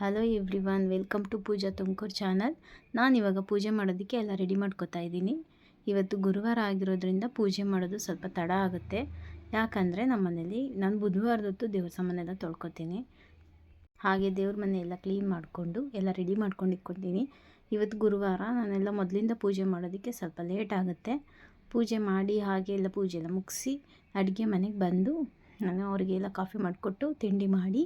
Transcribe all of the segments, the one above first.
Hello everyone welcome to Pooja Tumakuru channel ನಾನು ಇವಾಗ ಪೂಜೆ ಮಾಡೋದಕ್ಕೆ ಎಲ್ಲ ರೆಡಿ ಮಾಡ್ಕೋತಾ ಇದ್ದೀನಿ. ಇವತ್ತು ಗುರುವಾರ ಆಗಿರೋದ್ರಿಂದ ಪೂಜೆ ಮಾಡೋದು ಸ್ವಲ್ಪ ತಡ ಆಗುತ್ತೆ. ಯಾಕಂದರೆ ನಮ್ಮ ಮನೇಲಿ, ನಾನು ಬುಧವಾರದೊತ್ತು ದೇವ್ರ ಸಾಮಾನೆಲ್ಲ ತೊಳ್ಕೊತೀನಿ. ಹಾಗೆ ದೇವ್ರ ಮನೆ ಎಲ್ಲ ಕ್ಲೀನ್ ಮಾಡಿಕೊಂಡು, ಎಲ್ಲ ರೆಡಿ ಮಾಡ್ಕೊಂಡು ಇಟ್ಕೊತೀನಿ. ಇವತ್ತು ಗುರುವಾರ ನಾನೆಲ್ಲ ಮೊದಲಿಂದ ಪೂಜೆ ಮಾಡೋದಕ್ಕೆ ಸ್ವಲ್ಪ ಲೇಟ್ ಆಗುತ್ತೆ. ಪೂಜೆ ಮಾಡಿ ಹಾಗೆ ಎಲ್ಲ ಪೂಜೆ ಎಲ್ಲ ಮುಗಿಸಿ, ಅಡುಗೆ ಮನೆಗೆ ಬಂದು, ನಾನು ಅವರಿಗೆಲ್ಲ ಕಾಫಿ ಮಾಡಿಕೊಟ್ಟು ತಿಂಡಿ ಮಾಡಿ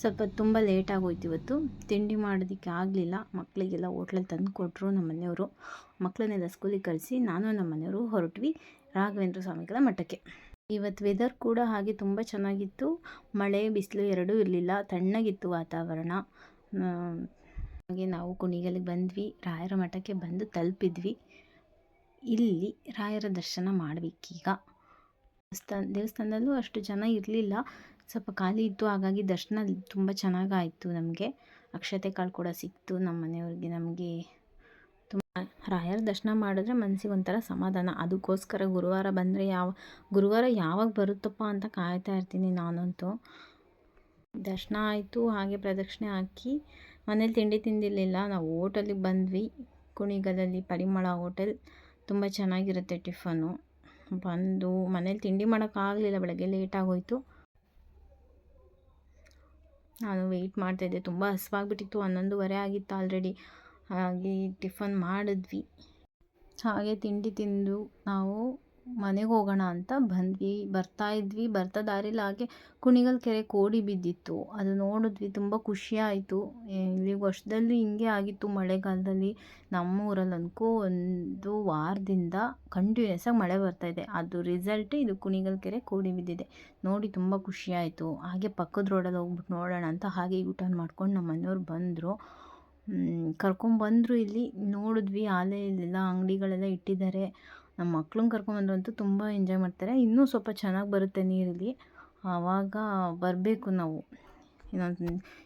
ಸ್ವಲ್ಪ ತುಂಬ ಲೇಟ್ ಆಗೋಯ್ತು ಇವತ್ತು. ತಿಂಡಿ ಮಾಡೋದಕ್ಕೆ ಆಗಲಿಲ್ಲ. ಮಕ್ಕಳಿಗೆಲ್ಲ ಹೋಟ್ಲಲ್ಲಿ ತಂದು ಕೊಟ್ಟರು ನಮ್ಮ ಮನೆಯವರು. ಮಕ್ಕಳನ್ನೆಲ್ಲ ಸ್ಕೂಲಿಗೆ ಕಳಿಸಿ ನಾನು ನಮ್ಮ ಮನೆಯವರು ಹೊರಟ್ವಿ ರಾಘವೇಂದ್ರ ಸ್ವಾಮಿಗಳ ಮಠಕ್ಕೆ. ಇವತ್ತು ವೆದರ್ ಕೂಡ ಹಾಗೆ ತುಂಬ ಚೆನ್ನಾಗಿತ್ತು. ಮಳೆ, ಬಿಸಿಲು ಎರಡೂ ಇರಲಿಲ್ಲ. ತಣ್ಣಗಿತ್ತು ವಾತಾವರಣ. ಹಾಗೆ ನಾವು ಕುಣಿಗಲಿಗೆ ಬಂದ್ವಿ. ರಾಯರ ಮಠಕ್ಕೆ ಬಂದು ತಲುಪಿದ್ವಿ. ಇಲ್ಲಿ ರಾಯರ ದರ್ಶನ ಮಾಡಬೇಕೀಗ. ದೇವಸ್ಥಾನ, ದೇವಸ್ಥಾನದಲ್ಲೂ ಅಷ್ಟು ಜನ ಇರಲಿಲ್ಲ. ಸ್ವಲ್ಪ ಖಾಲಿ ಇತ್ತು. ಹಾಗಾಗಿ ದರ್ಶನ ತುಂಬ ಚೆನ್ನಾಗಾಯಿತು ನಮಗೆ. ಅಕ್ಷತೆ ಕಾಳು ಕೂಡ ಸಿಕ್ತು ನಮ್ಮ ಮನೆಯವ್ರಿಗೆ. ನಮಗೆ ತುಂಬ ರಾಯರ ದರ್ಶನ ಮಾಡಿದ್ರೆ ಮನಸ್ಸಿಗೆ ಒಂಥರ ಸಮಾಧಾನ. ಅದಕ್ಕೋಸ್ಕರ ಗುರುವಾರ ಬಂದರೆ ಯಾವ, ಗುರುವಾರ ಯಾವಾಗ ಬರುತ್ತಪ್ಪ ಅಂತ ಕಾಯ್ತಾ ಇರ್ತೀನಿ ನಾನಂತೂ. ದರ್ಶನ ಆಯಿತು. ಹಾಗೆ ಪ್ರದಕ್ಷಿಣೆ ಹಾಕಿ ಮನೇಲಿ ತಿಂಡಿ ತಿಂದಿರಲಿಲ್ಲ. ನಾವು ಹೋಟೆಲಿಗೆ ಬಂದ್ವಿ. ಕುಣಿಗಲಲ್ಲಿ ಪರಿಮಳ ಹೋಟೆಲ್. ತುಂಬ ಚೆನ್ನಾಗಿರುತ್ತೆ ಟಿಫನು ಬಂದು ಮನೇಲಿ ತಿಂಡಿ ಮಾಡೋಕ್ಕಾಗಲಿಲ್ಲ, ಬೆಳಗ್ಗೆ ಲೇಟಾಗೋಯಿತು ನಾನು ವೆಯ್ಟ್ ಮಾಡ್ತಾಯಿದ್ದೆ ತುಂಬ ಹಸಿವಾಗ್ಬಿಟ್ಟಿತ್ತು. ಹನ್ನೊಂದುವರೆ ಆಗಿತ್ತು ಆಲ್ರೆಡಿ ಹಾಗೆ ಟಿಫನ್ ಮಾಡಿದ್ವಿ. ಹಾಗೆ ತಿಂಡಿ ತಿಂದು ನಾವು ಮನೆಗೆ ಹೋಗೋಣ ಅಂತ ಬಂದ್ವಿ. ಬರ್ತಾ ಇದ್ವಿ. ಬರ್ತಾ ದಾರಿಲಿ ಹಾಗೆ ಕುಣಿಗಲ್ ಕೆರೆ ಕೋಡಿ ಬಿದ್ದಿತ್ತು. ಅದು ನೋಡಿದ್ವಿ. ತುಂಬ ಖುಷಿ ಆಯಿತು. ಇಲ್ಲಿ ವರ್ಷದಲ್ಲಿ ಹಿಂಗೆ ಆಗಿತ್ತು ಮಳೆಗಾಲದಲ್ಲಿ. ನಮ್ಮ ಊರಲ್ಲಿ ಒಂದು ವಾರದಿಂದ ಕಂಟಿನ್ಯೂಸ್ ಆಗಿ ಮಳೆ ಬರ್ತಾ ಇದೆ. ಅದು ರಿಸಲ್ಟ್ ಇದು ಕುಣಿಗಲ್ ಕೆರೆ ಕೋಡಿ ಬಿದ್ದಿದೆ. ನೋಡಿ ತುಂಬ ಖುಷಿ ಆಯಿತು. ಹಾಗೆ ಪಕ್ಕದ ರೋಡಲ್ಲಿ ಹೋಗ್ಬಿಟ್ಟು ನೋಡೋಣ ಅಂತ ಹಾಗೆ ಯೂ ಮಾಡ್ಕೊಂಡು ನಮ್ಮ ಮನೆಯವ್ರು ಬಂದರು. ಕರ್ಕೊಂಬಂದರು ಇಲ್ಲಿ. ನೋಡಿದ್ವಿ. ಆಲೇ ಇಲ್ಲೆಲ್ಲ ಅಂಗಡಿಗಳೆಲ್ಲ ಇಟ್ಟಿದ್ದಾರೆ. ನಮ್ಮ ಮಕ್ಳನ್ನ ಕರ್ಕೊಂಬಂದ್ರಂತೂ ತುಂಬ ಎಂಜಾಯ್ ಮಾಡ್ತಾರೆ. ಇನ್ನೂ ಸ್ವಲ್ಪ ಚೆನ್ನಾಗಿ ಬರುತ್ತೆ ನೀರಲ್ಲಿ. ಆವಾಗ ಬರಬೇಕು ನಾವು. ಇನ್ನೊಂದು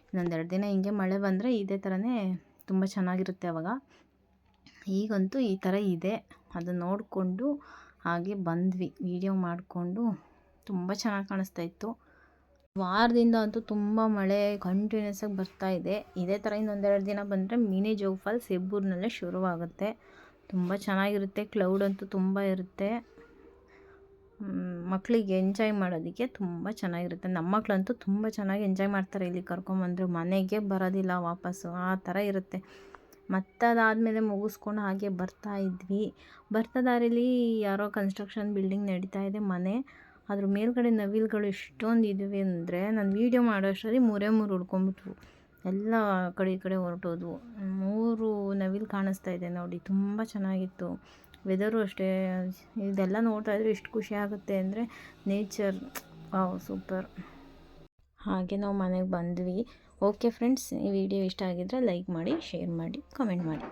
ಇನ್ನೊಂದೆರಡು ದಿನ ಹಿಂಗೆ ಮಳೆ ಬಂದರೆ ಇದೇ ಥರನೇ ತುಂಬ ಚೆನ್ನಾಗಿರುತ್ತೆ ಆವಾಗ ಈಗಂತೂ ಈ ಥರ ಇದೆ. ಅದು ನೋಡಿಕೊಂಡು ಹಾಗೆ ಬಂದ್ವಿ. ವೀಡಿಯೋ ಮಾಡಿಕೊಂಡು ತುಂಬ ಚೆನ್ನಾಗಿ ಕಾಣಿಸ್ತಾ ಇತ್ತು. ವಾರದಿಂದ ಅಂತೂ ತುಂಬ ಮಳೆ ಕಂಟಿನ್ಯೂಸ್ ಆಗಿ ಬರ್ತಾ ಇದೆ. ಇದೇ ಥರ ಇನ್ನೊಂದೆರಡು ದಿನ ಬಂದರೆ ಮಿನಿ ಜೋಗ್ ಫಾಲ್ಸ್ ಹೆಬ್ಬೂರಿನಲ್ಲೇ ಶುರುವಾಗುತ್ತೆ. ತುಂಬ ಚೆನ್ನಾಗಿರುತ್ತೆ ಕ್ಲೌಡ್ ಅಂತೂ ತುಂಬ ಇರುತ್ತೆ. ಮಕ್ಕಳಿಗೆ ಎಂಜಾಯ್ ಮಾಡೋದಕ್ಕೆ ತುಂಬ ಚೆನ್ನಾಗಿರುತ್ತೆ. ನಮ್ಮ ಮಕ್ಕಳಂತೂ ತುಂಬ ಚೆನ್ನಾಗಿ ಎಂಜಾಯ್ ಮಾಡ್ತಾರೆ ಇಲ್ಲಿ ಕರ್ಕೊಂಬಂದರು. ಮನೆಗೆ ಬರೋದಿಲ್ಲ ವಾಪಸ್ಸು, ಆ ಥರ ಇರುತ್ತೆ. ಮತ್ತು ಅದಾದಮೇಲೆ ಮುಗಿಸ್ಕೊಂಡು ಹಾಗೆ ಬರ್ತಾ ಇದ್ವಿ. ಬರ್ತಾ ದಾರಿಲಿ ಯಾರೋ ಕನ್ಸ್ಟ್ರಕ್ಷನ್ ಬಿಲ್ಡಿಂಗ್ ನಡೀತಾ ಇದೆ ಮನೆ. ಅದ್ರ ಮೇಲ್ಗಡೆ ನವಿಲುಗಳು ಎಷ್ಟೊಂದು ಇದ್ದಾವೆ ಅಂದರೆ, ನಾನು ವೀಡಿಯೋ ಮಾಡೋಷ್ಟರಲ್ಲಿ ಮೂರೇ ಮೂರು ಉಳ್ಕೊಂಬಿಟ್ವು. ಎಲ್ಲ ಕಡೆ ಕಡೆ ಹೊರಟೋದ್ವು. ಮೂರು ನವಿಲು ಕಾಣಿಸ್ತಾ ಇದೆ ನೋಡಿ, ತುಂಬ ಚೆನ್ನಾಗಿತ್ತು. ವೆದರು ಅಷ್ಟೇ. ಇದೆಲ್ಲ ನೋಡ್ತಾ ಇದ್ರೆ ಎಷ್ಟು ಖುಷಿ ಆಗುತ್ತೆ ಅಂದರೆ ನೇಚರ್ ವಾವ್ ಸೂಪರ್ ಹಾಗೆ ನಾವು ಮನೆಗೆ ಬಂದ್ವಿ. ಓಕೆ ಫ್ರೆಂಡ್ಸ್ ಈ ವಿಡಿಯೋ ಇಷ್ಟ ಆಗಿದ್ರೆ ಲೈಕ್ ಮಾಡಿ ಶೇರ್ ಮಾಡಿ ಕಮೆಂಟ್ ಮಾಡಿ.